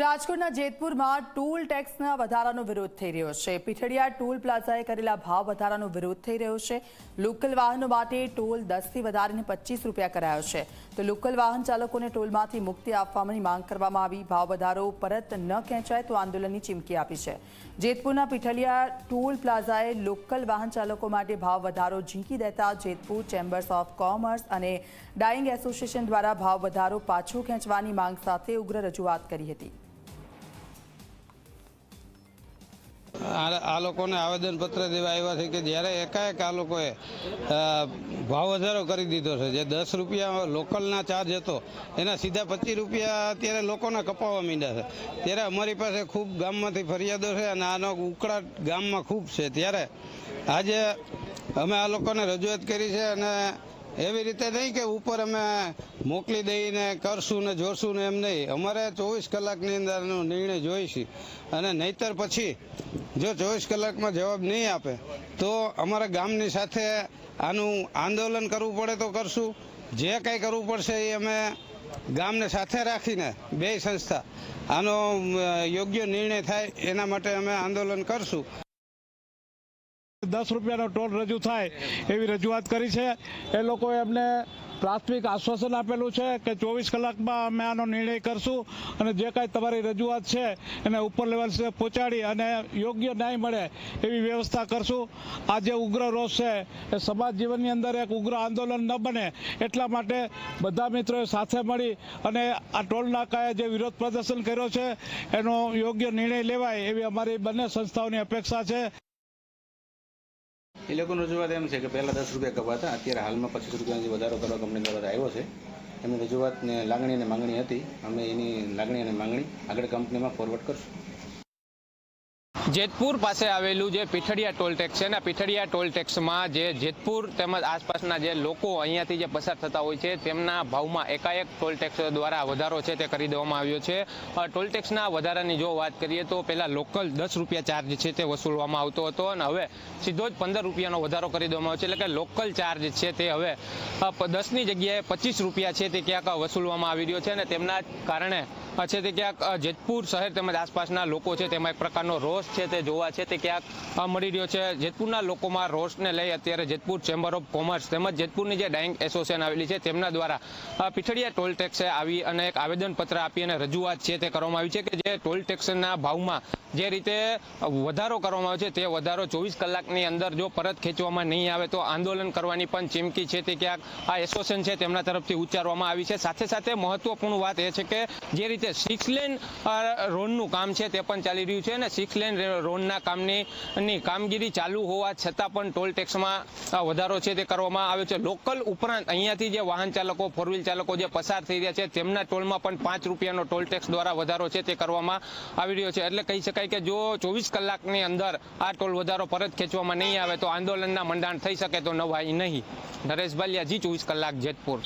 રાજકોટના જેતપુરમાં ટોલ ટેક્સના વધારાનો વિરોધ થઈ રહ્યો છે. પીઠડિયા ટોલ પ્લાઝાએ કરેલા ભાવ વધારાનો વિરોધ થઈ રહ્યો છે. લોકલ વાહનો માટે ટોલ દસથી વધારીને પચીસ રૂપિયા કરાયો છે. તો લોકલ વાહન ચાલકોને ટોલમાંથી મુક્તિ આપવાની માંગ કરવામાં આવી. ભાવ વધારો પરત ન ખેંચાય તો આંદોલનની ચીમકી આપી છે. જેતપુરના પીઠલિયા ટોલ પ્લાઝાએ લોકલ વાહન ચાલકો માટે ભાવ વધારો ઝીંકી દેતા જેતપુર ચેમ્બર્સ ઓફ કોમર્સ અને ડાઇંગ એસોસિએશન દ્વારા ભાવ વધારો પાછો ખેંચવાની માંગ સાથે ઉગ્ર રજૂઆત કરી હતી. આ લોકોને આવેદનપત્ર દેવા આવ્યા છે કે જ્યારે એકાએક આ લોકોએ ભાવ વધારો કરી દીધો છે. જે દસ રૂપિયા લોકલના ચાર્જ હતો, એના સીધા પચીસ રૂપિયા અત્યારે લોકોને કપાવવા માંડ્યા છે. ત્યારે અમારી પાસે ખૂબ ગામમાંથી ફરિયાદો છે અને આનો ઉકળાટ ગામમાં ખૂબ છે. ત્યારે આજે અમે આ લોકોને રજૂઆત કરી છે અને એવી રીતે નહીં કે ઉપર અમે મોકલી દઈને કરશું ને જોશું ને એમ નહીં. અમારે ચોવીસ કલાકની અંદરનો નિર્ણય જોઈશે. અને નહીતર પછી જો ચોવીસ કલાકમાં જવાબ નહીં આપે, તો અમારા ગામની સાથે આનું આંદોલન કરવું પડે તો કરશું. જે કંઈ કરવું પડશે એ અમે ગામને સાથે રાખીને બે સંસ્થા આનો યોગ્ય નિર્ણય થાય એના માટે અમે આંદોલન કરશું. દસ રૂપિયાનો ટોલ રજૂ થાય એવી રજૂઆત કરી છે. એ લોકોએ એમને પ્રાથમિક આશ્વાસન આપેલું છે કે ચોવીસ કલાકમાં અમે આનો નિર્ણય કરશું અને જે કાંઈ તમારી રજૂઆત છે એને ઉપર લેવલ પહોંચાડી અને યોગ્ય ન્યાય મળે એવી વ્યવસ્થા કરશું. આ જે ઉગ્ર રોષ છે એ સમાજ જીવનની અંદર એક ઉગ્ર આંદોલન ન બને એટલા માટે બધા મિત્રોએ સાથે મળી અને આ ટોલ નાકાએ જે વિરોધ પ્રદર્શન કર્યો છે એનો યોગ્ય નિર્ણય લેવાય એવી અમારી બંને સંસ્થાઓની અપેક્ષા છે. એ લોકોની રજૂઆત એમ છે કે પહેલાં દસ રૂપિયા કપાતા, અત્યારે હાલમાં પચીસ રૂપિયાનો વધારો કરવા કંપની દ્વારા આવ્યો છે. એમની રજૂઆતને લાગણી અને માંગણી હતી. અમે એની લાગણી અને માંગણી આગળ કંપનીમાં ફોરવર્ડ કરશું. જેતપુર પાસે આવેલું જે પીઠડિયા ટોલ ટેક્સ છે ને પીઠડિયા ટોલ ટેક્સમાં જે જેતપુર તેમજ આસપાસના જે લોકો અહીંયાથી જે પસાર થતા હોય છે, તેમના ભાવમાં એકાએક ટોલ ટેક્સ દ્વારા વધારો છે તે કરી દેવામાં આવ્યો છે. ટોલટેક્સના ટોલ ટેક્સના વધારાની જો વાત કરીએ તો પહેલાં લોકલ દસ રૂપિયા ચાર્જ છે તે વસૂલવામાં આવતો હતો અને હવે સીધો જ પંદર રૂપિયાનો વધારો કરી દેવામાં આવ્યો છે. એટલે કે લોકલ ચાર્જ છે તે હવે દસની જગ્યાએ પચીસ રૂપિયા છે તે ક્યાંક વસૂલવામાં આવી રહ્યો છે અને તેમના કારણે છે તે ક્યાંક જેતપુર શહેર તેમજ આસપાસના લોકો છે તેમાં એક પ્રકારનો રોષ છે તે જોવા છે તે ક્યાંક મળી રહ્યો છે. જેતપુરના લોકોમાં રોષને લઈ અત્યારે જેતપુર ચેમ્બર ઓફ કોમર્સ તેમજ જેતપુરની જે ડાઇંગ એસોસિએશન આવેલી છે તેમના દ્વારા પીઠડિયા ટોલ ટેક્સે આવી અને એક આવેદનપત્ર આપી અને રજૂઆત છે તે કરવામાં આવી છે કે જે ટોલ ટેક્સના ભાવમાં જે રીતે વધારો કરવામાં આવ્યો છે તે વધારો ચોવીસ કલાકની અંદર જો પરત ખેંચવામાં નહીં આવે તો આંદોલન કરવાની પણ ચીમકી છે તે ક્યાંક આ એસોસિએશન છે તેમના તરફથી ઉચ્ચારવામાં આવી છે. સાથે સાથે મહત્વપૂર્ણ વાત એ છે કે જે રીતે સિક્સ લેન રોડનું કામ છે તે પણ ચાલી રહ્યું છે અને સિક્સ લેન રોડના કામની કામગીરી ચાલુ હોવા છતાં પણ ટોલ ટેક્સમાં વધારો છે તે કરવામાં આવ્યો છે. લોકલ ઉપરાંત અહીંયાથી જે વાહન ચાલકો ફોર વ્હીલ ચાલકો જે પસાર થઈ રહ્યા છે, તેમના ટોલમાં પણ પાંચ રૂપિયાનો ટોલ ટેક્સ દ્વારા વધારો છે તે કરવામાં આવી રહ્યો છે. એટલે કહી શકાય કે જો ચોવીસ કલાકની અંદર આ ટોલ વધારો પરત ખેંચવામાં નહીં આવે તો આંદોલનના મંડાણ થઈ શકે તો નવાઈ નહીં. નરેશ બાલિયા જી ચોવીસ કલાક જેતપુર.